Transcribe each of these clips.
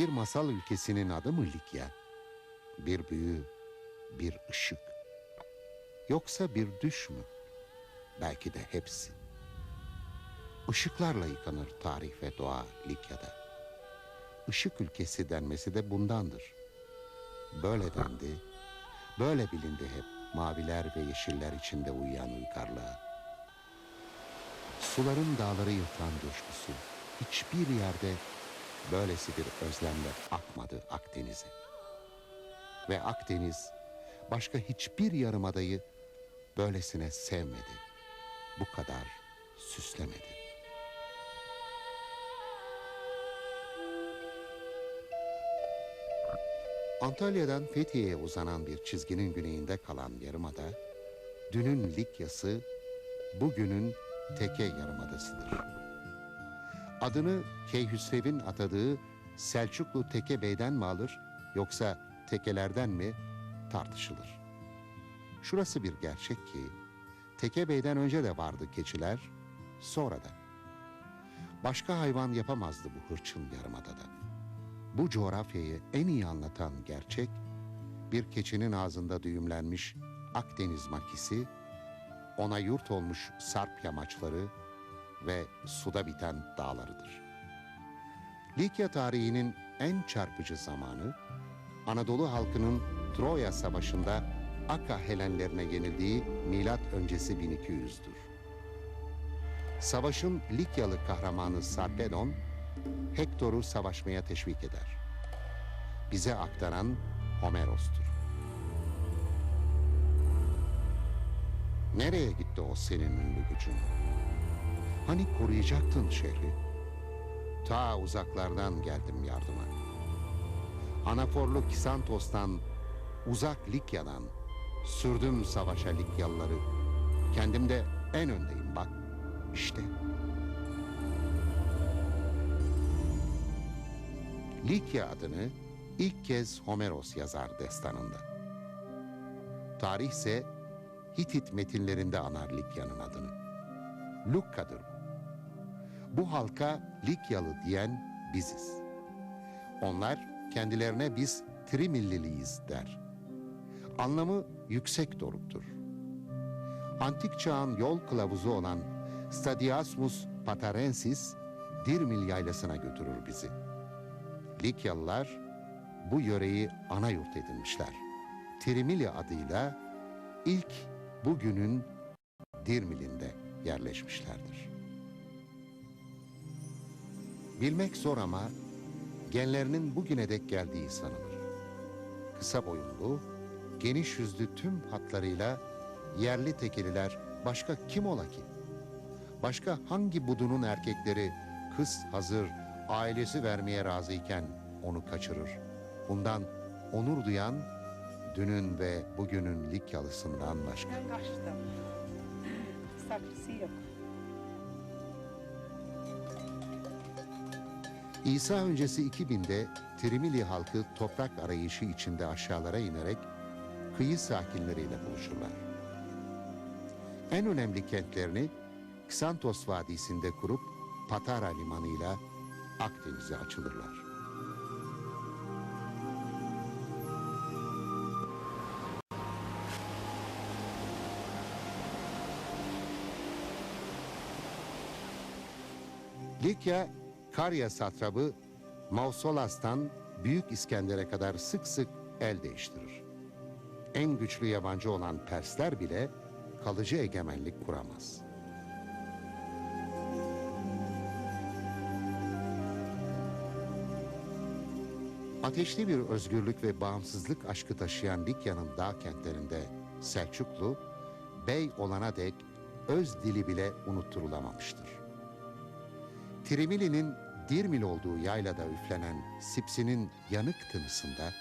Bir masal ülkesinin adı mı Likya? Bir büyü, bir ışık. Yoksa bir düş mü? Belki de hepsi. Işıklarla yıkanır tarih ve doğa Likya'da. Işık ülkesi denmesi de bundandır. Böyle dendi, böyle bilindi hep maviler ve yeşiller içinde uyuyan uygarlığa. Suların dağları yırtan coşkusu hiçbir yerde böylesi bir özlemle akmadı Akdeniz'e. Ve Akdeniz başka hiçbir yarımadayı böylesine sevmedi. Bu kadar süslemedi. Antalya'dan Fethiye'ye uzanan bir çizginin güneyinde kalan yarımada, dünün Likyası, bugünün Teke Yarımadasıdır. Adını Keyhüsrev'in atadığı Selçuklu Teke Bey'den mi alır yoksa tekelerden mi tartışılır. Şurası bir gerçek ki Teke Bey'den önce de vardı keçiler, sonra da. Başka hayvan yapamazdı bu hırçın yarımadada. Bu coğrafyayı en iyi anlatan gerçek, bir keçinin ağzında düğümlenmiş Akdeniz makisi, ona yurt olmuş sarp yamaçları ve suda biten dağlarıdır. Likya tarihinin en çarpıcı zamanı, Anadolu halkının Troya Savaşı'nda Aka Helenlerine yenildiği milat öncesi 1200'dür. Savaşın Likyalı kahramanı Sarpedon, Hektor'u savaşmaya teşvik eder. Bize aktaran Homeros'tur. Nereye gitti o senin ünlü gücün? Hani koruyacaktın şehri? Ta uzaklardan geldim yardıma. Anaforlu Kisantos'tan, uzak Likya'dan sürdüm savaşa Likyalıları. Kendim de en öndeyim bak. İşte. Likya adını ilk kez Homeros yazar destanında. Tarih ise Hitit metinlerinde anar Likya'nın adını. Lukka'dır bu. Bu halka Likyalı diyen biziz. Onlar kendilerine biz Trimilliliyiz der. Anlamı yüksek doruktur. Antik çağın yol kılavuzu olan Stadiasmus Patarensis Dirmil yaylasına götürür bizi. Likyalılar bu yöreyi ana yurt edinmişler. Trimili adıyla ilk bugünün Dirmil'inde yerleşmişlerdir. Bilmek zor ama genlerinin bugüne dek geldiği sanılır. Kısa boyunlu, geniş yüzlü tüm hatlarıyla yerli tekeliler başka kim ola ki? Başka hangi budunun erkekleri kız hazır ailesi vermeye razıyken onu kaçırır? Bundan onur duyan dünün ve bugünün Likyalısından başka. Ben kaçtım. Saklısı yok. İsa öncesi 2000'de Trimili halkı toprak arayışı içinde aşağılara inerek kıyı sakinleriyle buluşurlar. En önemli kentlerini Ksantos Vadisi'nde kurup Patara limanıyla Akdeniz'e açılırlar. Likya, Karya satrabı Mausolas'tan Büyük İskender'e kadar sık sık el değiştirir. En güçlü yabancı olan Persler bile kalıcı egemenlik kuramaz. Ateşli bir özgürlük ve bağımsızlık aşkı taşıyan Likya'nın dağ kentlerinde Selçuklu, bey olana dek öz dili bile unutturulamamıştır. Trimili'nin Dirmil olduğu yaylada üflenen sipsinin yanık tınısında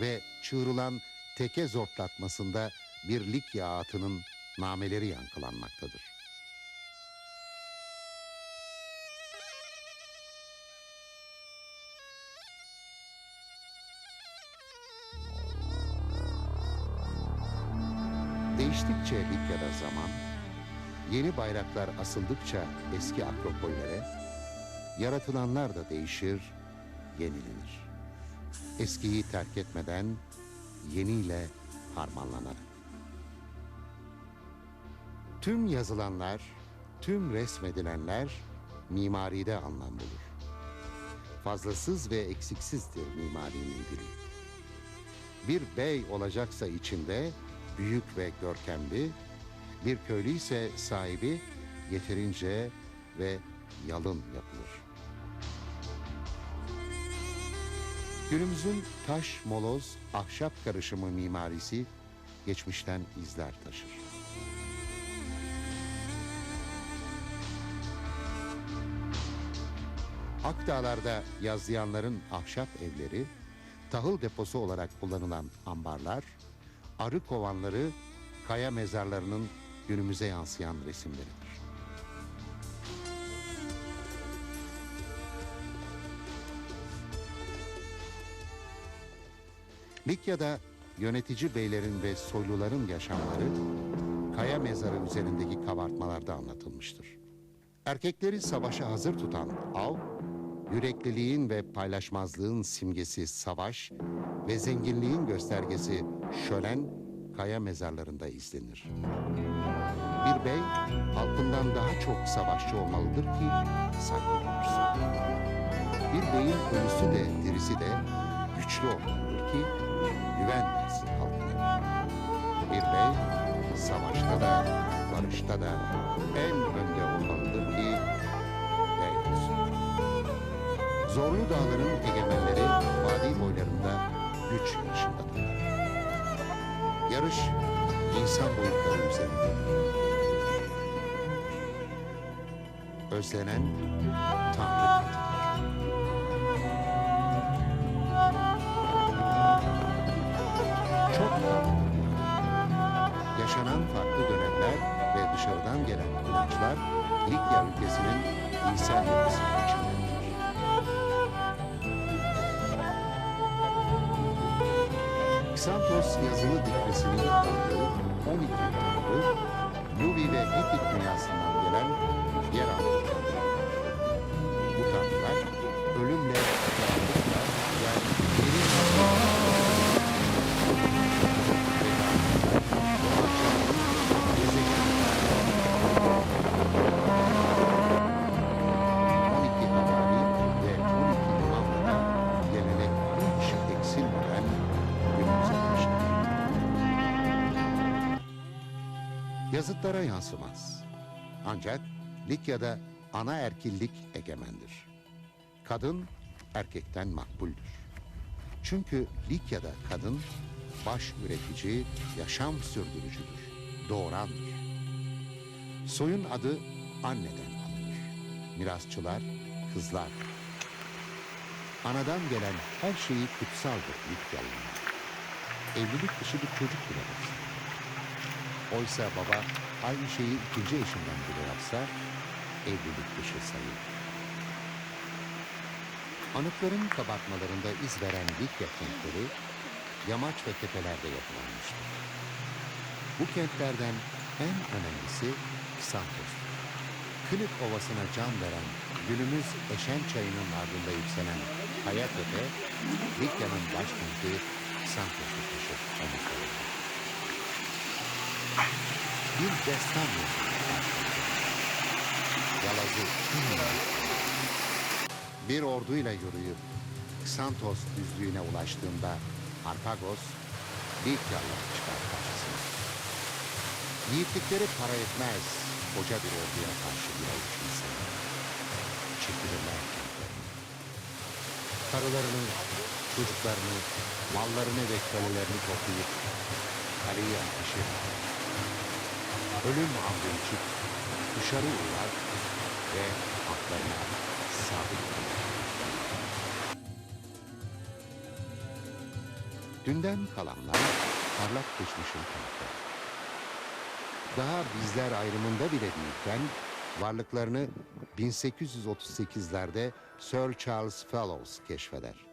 ve çığırılan teke zortlatmasında bir Likya atının nameleri yankılanmaktadır. Değiştikçe Likya'da zaman, yeni bayraklar asıldıkça eski akropollere, yaratılanlar da değişir, yenilenir. eskiyi terk etmeden yeniyle harmanlanarak. Tüm yazılanlar, tüm resmedilenler mimaride anlam bulur. Fazlasız ve eksiksizdir mimarinin dili. Bir bey olacaksa içinde büyük ve görkemli, bir köylü ise sahibi yeterince ve yalın yapılır. Günümüzün taş, moloz, ahşap karışımı mimarisi geçmişten izler taşır. Akdağlar'da yazlayanların ahşap evleri, tahıl deposu olarak kullanılan ambarlar, arı kovanları, kaya mezarlarının günümüze yansıyan resimleridir. Likya'da yönetici beylerin ve soyluların yaşamları kaya mezarı üzerindeki kabartmalarda anlatılmıştır. Erkekleri savaşa hazır tutan av, yürekliliğin ve paylaşmazlığın simgesi savaş ve zenginliğin göstergesi şölen kaya mezarlarında izlenir. Bir bey halkından daha çok savaşçı olmalıdır ki saygı görürsün. Bir beyin ölüsü de dirisi de güçlü olmalıdır ki güven versin halkına. Bir bey savaşta da barışta da en önde olmalıdır ki bey olsun. Zorlu dağların egemenleri vadi boylarında güç yarışındadır. Yarış insan boyutları üzerinde. Özlenen Tanrı katıdır. Yaşanan farklı dönemler ve dışarıdan gelen inançlar Likya ülkesinin dinsel yapısının içindedir. Xanthos yazılı dikmesinin kullandığı 12 tanrı, Nubi ve Hitit dünyasından gelen yeraltı tanrılardır. Bu tanrılar Yazıtlara yansımaz. Ancak Likya'da ana erkillik egemendir. Kadın erkekten makbuldür. Çünkü Likya'da kadın baş üretici, yaşam sürdürücüdür, doğurandır. Soyun adı anneden alınır. Mirasçılar kızlar. Anadan gelen her şeyi kutsaldır Likyalılar. Evlilik dışı bir çocuk bile. Oysa baba aynı şeyi ikinci eşinden bile yapsa evlilik dışı sayılır. Anıtların kabartmalarında iz veren Likya kentleri yamaç ve tepelerde yapılanmıştır. Bu kentlerden en önemlisi Xanthos'tur. Kılık Ovası'na can veren günümüz Eşen Çayı'nın ardında yükselen Kayatepe, Likya'nın başkenti Xanthos'u taşır anıtlarında. Bir destan başkenti. Yalazı bir orduyla yürüyüp Xanthos düzlüğüne ulaştığında Arpagos Likyalılar çıkar karşısına. Yiğitlikleri para etmez koca bir orduya karşı bir avuç insan. Çekilirler kentlerine. Karılarını, çocuklarını, mallarını ve kölelerini toplayıp kaleyi ateşe. Ölüm amri için dışarı uğrar ve haklarına sabit kalır. Dünden kalanlar parlak geçmişin kanıtları. Daha bizler ayrımında bile değilken varlıklarını 1838'lerde Sir Charles Fellows keşfeder.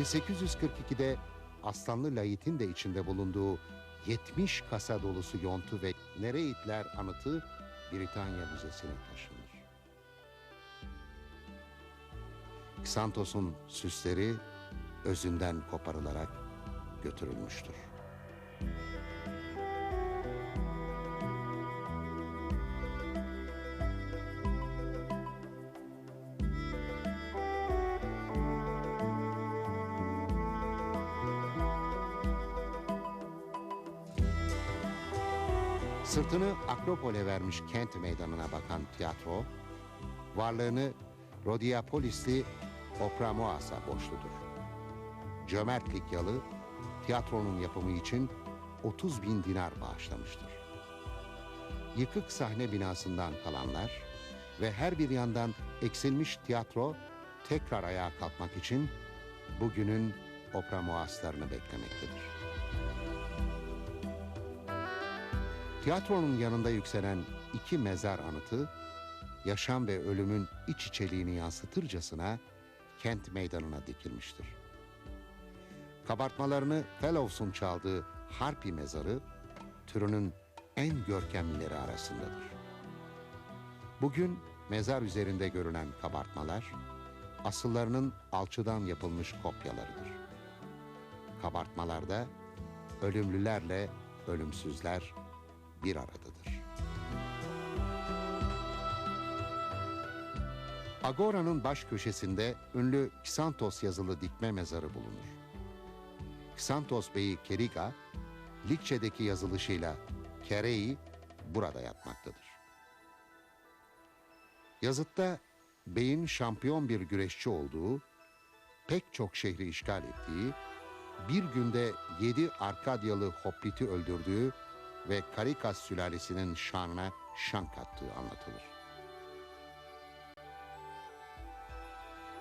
...1842'de Aslanlı Layit'in de içinde bulunduğu 70 kasa dolusu yontu ve Nereitler anıtı Britanya Müzesi'ne taşınır. Xantos'un süsleri özünden koparılarak götürülmüştür. Akropol'e vermiş kent meydanına bakan tiyatro, varlığını Rodiapolisli Opramoas'a borçludur. Cömert Likyalı, tiyatronun yapımı için 30 bin dinar bağışlamıştır. Yıkık sahne binasından kalanlar ve her bir yandan eksilmiş tiyatro tekrar ayağa kalkmak için bugünün Opramoaslarını beklemektedir. Tiyatronun yanında yükselen iki mezar anıtı, yaşam ve ölümün iç içeliğini yansıtırcasına kent meydanına dikilmiştir. Kabartmalarını Fellows'un çaldığı Harpi mezarı, türünün en görkemlileri arasındadır. Bugün mezar üzerinde görülen kabartmalar, asıllarının alçıdan yapılmış kopyalarıdır. Kabartmalarda ölümlülerle ölümsüzler bir aradadır. Agora'nın baş köşesinde ünlü Xantos yazılı dikme mezarı bulunur. Xantos Bey'i Keriga, Likçe'deki yazılışıyla Kerei burada yatmaktadır. Yazıtta beyin şampiyon bir güreşçi olduğu, pek çok şehri işgal ettiği, bir günde yedi Arkadyalı hopliti öldürdüğü ve Karikas sülalesinin şanına şan kattığı anlatılır.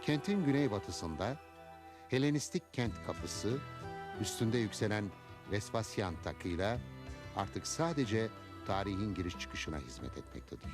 Kentin güneybatısında Helenistik kent kapısı üstünde yükselen Vespasyan takıyla artık sadece tarihin giriş çıkışına hizmet etmektedir.